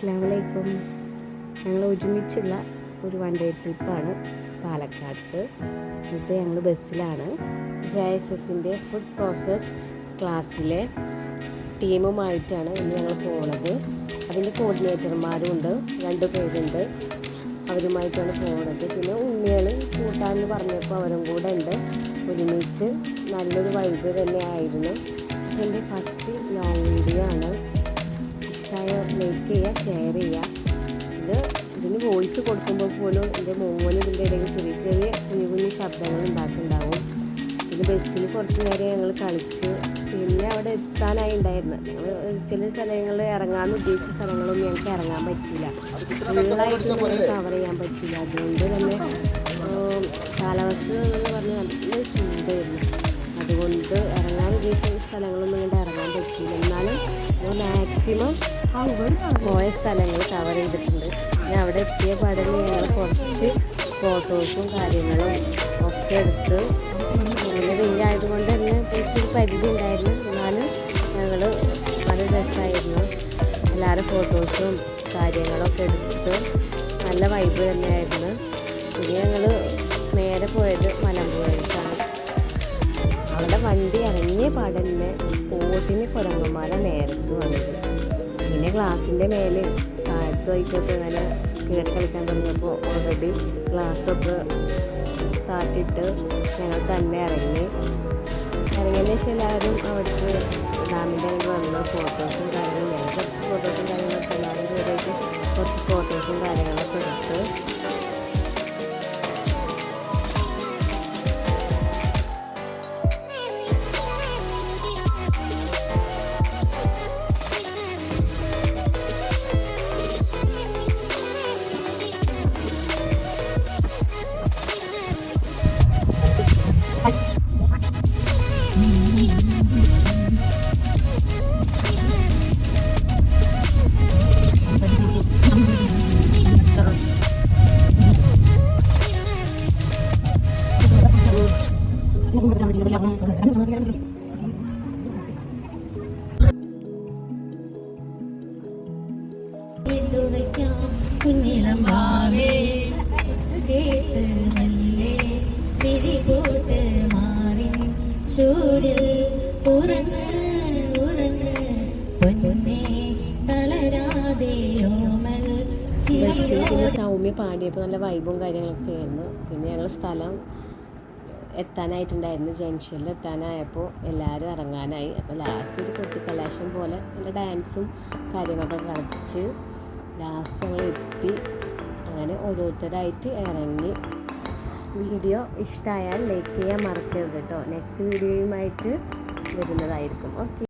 അസ്സാം വലൈക്കും ഞങ്ങൾ ഒരുമിച്ചുള്ള ഒരു വൺ ഡേ ട്രിപ്പാണ് പാലക്കാട്. ഇപ്പോൾ ഞങ്ങൾ ബസ്സിലാണ്. ജെ എസ് എസിന്റെ ഫുഡ് പ്രോസസ് ക്ലാസ്സിലെ ടീമുമായിട്ടാണ് ഇന്ന് ഞങ്ങൾ പോണത്. അതിന്റെ കോർഡിനേറ്റർമാരും ഉണ്ട് രണ്ട് പേരുണ്ട്. അവരുമായിട്ടാണ് പോണത്. പിന്നെ ഉണ്ണികൾ കൂട്ടാമെന്ന് പറഞ്ഞപ്പോൾ അവരും കൂടെ ഉണ്ട്. ഒരുമിച്ച് നല്ലൊരു വൈബ് തന്നെ ആയിരുന്നു എന്റെ ഫസ്റ്റ് ലോങ് വീഡിയോ ആണ്. ഇഷ്ടമായ ലൈക്ക് ചെയ്യുക ഷെയർ ചെയ്യുക. ഇത് ഇതിന് വോയിസ് കൊടുക്കുമ്പോൾ പോലും എന്റെ മോന് ഇതിന്റെ ഇടയിൽ ചെറിയ ചെറിയ കുഞ്ഞു കുഞ്ഞു ശബ്ദങ്ങൾ ഉണ്ടാക്കുന്നുണ്ടാവും പിന്നെ ബസ്സിൽ കുറച്ച് നേരം ഞങ്ങൾ കളിച്ച് പിന്നെ അവിടെ എത്താനായി ഉണ്ടായിരുന്നു. ഞങ്ങൾ ചില സ്ഥലങ്ങളിൽ ഇറങ്ങാമെന്ന് ഉദ്ദേശിച്ച സ്ഥലങ്ങളൊന്നും ഞങ്ങൾക്ക് ഇറങ്ങാൻ പറ്റില്ല ഫുള്ളായിട്ട് കവർ ചെയ്യാൻ പറ്റില്ല അതുകൊണ്ട് തന്നെ കാലാവസ്ഥ എന്ന് പറഞ്ഞാൽ നല്ല ചൂടായിരുന്നു. അതുകൊണ്ട് ഇറങ്ങാൻ ഉദ്ദേശിച്ച സ്ഥലങ്ങളൊന്നും ഇങ്ങോട്ട് ഇറങ്ങാൻ പറ്റില്ല എന്നാലും മാക്സിമം പോയ സ്ഥലങ്ങൾ കവർ ചെയ്തിട്ടുണ്ട്. ഞാൻ അവിടെ എത്തിയ പാടിൽ ഞങ്ങൾ കുറച്ച് ഫോട്ടോസും കാര്യങ്ങളും ഒക്കെ എടുത്ത് അങ്ങനെ വെയിലായതുകൊണ്ട് തന്നെ ഒരു പരിധി ഉണ്ടായിരുന്നു. എന്നാലും ഞങ്ങൾ വളരെ രസമായിരുന്നു എല്ലാവരും ഫോട്ടോസും കാര്യങ്ങളൊക്കെ എടുത്ത് നല്ല വൈബ് തന്നെയായിരുന്നു. പിന്നെ ഞങ്ങൾ നേരെ പോയത് മലമ്പുഴയിലേക്കാണ്. അവിടെ വണ്ടി ഇറങ്ങിയ പാടന്നെ ബോട്ടിന് കുരങ്ങന്മാരെ നേരത്ത് വന്നത്. പിന്നെ ഗ്ലാസിന്റെ മേലെ താഴത്ത് വൈക്കൊക്കെ ഇങ്ങനെ കയറി കളിക്കാൻ തുടങ്ങിയപ്പോൾ ഓൾറെഡി ഗ്ലാസ്സൊക്കെ താട്ടിട്ട് ഞങ്ങൾ തന്നെ ഇറങ്ങി. ഇറങ്ങിയതിന് ശേഷം എല്ലാവരും അവിടുത്തെ ഡാമിന്റെ വന്ന് ഫോട്ടോസും കാര്യങ്ങളും ഞാൻ കുറച്ച് ഫോട്ടോസും കാര്യങ്ങളൊക്കെ എല്ലാവരും കുറച്ച് ഫോട്ടോസും കാര്യങ്ങളൊക്കെ കുഞ്ഞിളം ഭാവേ കേട്ട് മെല്ലെ പിരികൂട്ട് മാറി ചൂടിൽ ഉറങ്ങ് ഉറങ്ങ് പൊന്നെ തളരാതെ ഓമൽ സൗമ്യ പാടിയപ്പോൾ നല്ല വൈബും കാര്യങ്ങളൊക്കെ ആയിരുന്നു. പിന്നെ ഞങ്ങൾ സ്ഥലം എത്താനായിട്ടുണ്ടായിരുന്നു. ജംഗ്ഷനിൽ എത്താനായപ്പോൾ എല്ലാവരും ഇറങ്ങാനായി. അപ്പോൾ ലാസ്റ്റ് ഒരു കൊട്ടിക്കലാശം പോലെ നല്ല ഡാൻസും കാര്യങ്ങളൊക്കെ കളിച്ച് ലാസ്റ്റ് ഞങ്ങൾ എത്തി. അങ്ങനെ ഓരോരുത്തരായിട്ട് ഇറങ്ങി. വീഡിയോ ഇഷ്ടമായാൽ ലൈക്ക് ചെയ്യാൻ മറക്കരുത് കേട്ടോ നെക്സ്റ്റ് വീഡിയോയുമായിട്ട് വരുന്നതായിരിക്കും. ഓക്കെ